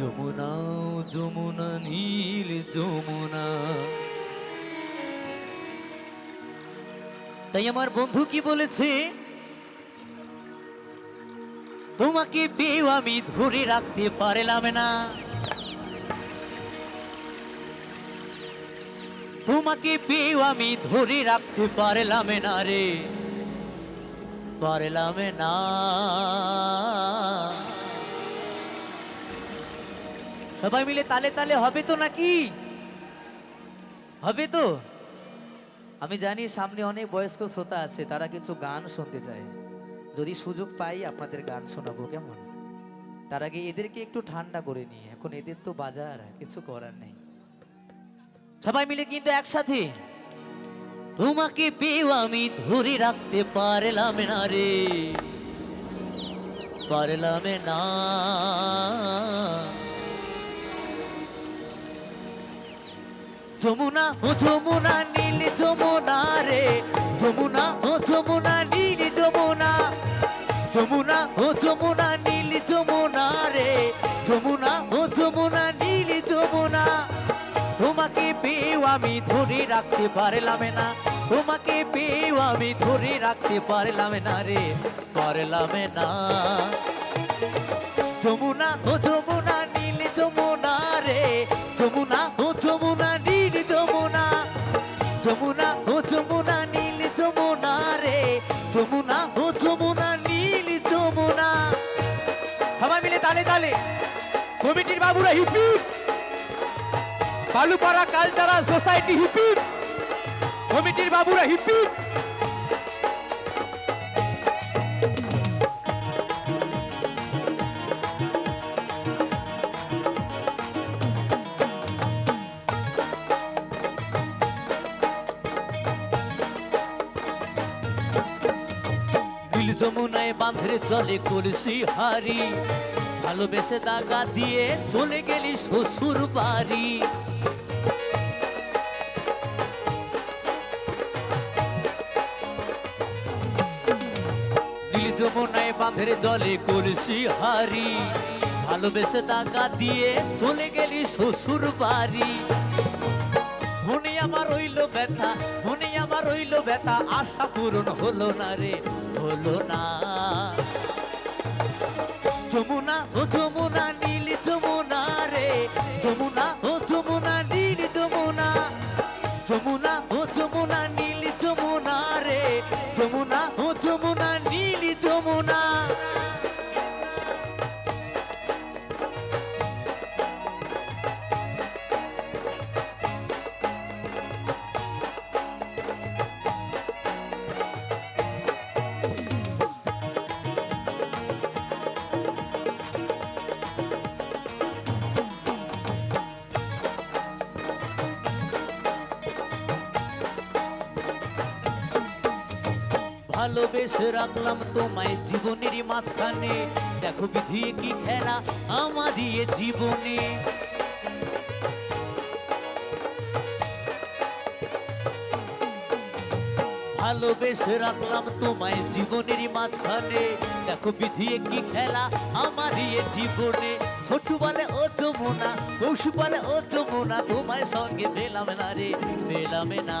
যমুনা যমুনা নীল যমুনা। তাই আমার বন্ধু কি বলেছে? তোমাকে পেয়েও আমি ধরে রাখতে পারলাম না। তোমাকে পেয়েও আমি ধরে রাখতে পারলাম না রে। পারলাম না। সবাই মিলে তালে তালে হবে তো নাকি? হবে তো? আমি জানি সামনে অনেক বয়স্ক শ্রোতা আছে, তারা কিছু গান শুনতে চায়। যদি সুযোগ পাই আপনাদের গান শোনাবো কেমন? তার আগে এদেরকে একটু ঠান্ডা করে নিই, এখন এদের তো বাজার, কিছু করার নেই। সবাই মিলে কিন্তু একসাথে। তোমাকে পেয়েও আমি ধরে রাখতে পারলাম না রে। পারলাম না। যমুনা, ও যমুনা, নীল যমুনা রে। যমুনা, ও যমুনা, নীল যমুনা। যমুনা, ও যমুনা, নীল যমুনা রে। যমুনা, ও যমুনা, নীল যমুনা। তোমাকে পেয়েও আমি ধরে রাখতে পারলাম না। তোমাকে পেয়েও আমি ধরে রাখতে পারলাম না রে, পারলাম না। যমুনা, ও যমুনা কমিটির বাবুরা হিপি। বালুপাড়া কালচারাল সোসাইটি হিপি। কমিটির বাবুরা হিপি। নীল যমুনায় বাঁধরে জলে কলসি হারি। ভালোবেসে দাগা দিয়ে চলে গেলি শ্বশুর বাড়ি। যমুনায় বাঁধরে জলে কলসি হারি। ভালোবেসে দাগা দিয়ে চলে গেলি শ্বশুর বাড়ি। মনে আমার রইল ব্যথা, মনে আমার রইল ব্যথা, আশা পূরণ হলো না রে, হলো না। যমুনা ও যমুনা ভালোবেসে রাখলাম তোমায় জীবনের মাঝখানে। দেখো বিধি কি খেলা আমারই জীবনে। ভালোবেসে রাখলাম তোমায় জীবনের মাঝখানে। দেখো বিধি কি খেলা আমারই জীবনে। ছোট বলে, ও যমুনা পশু বলে, ও যমুনা, তোমায় সঙ্গে পেলাম না রে, পেলাম না।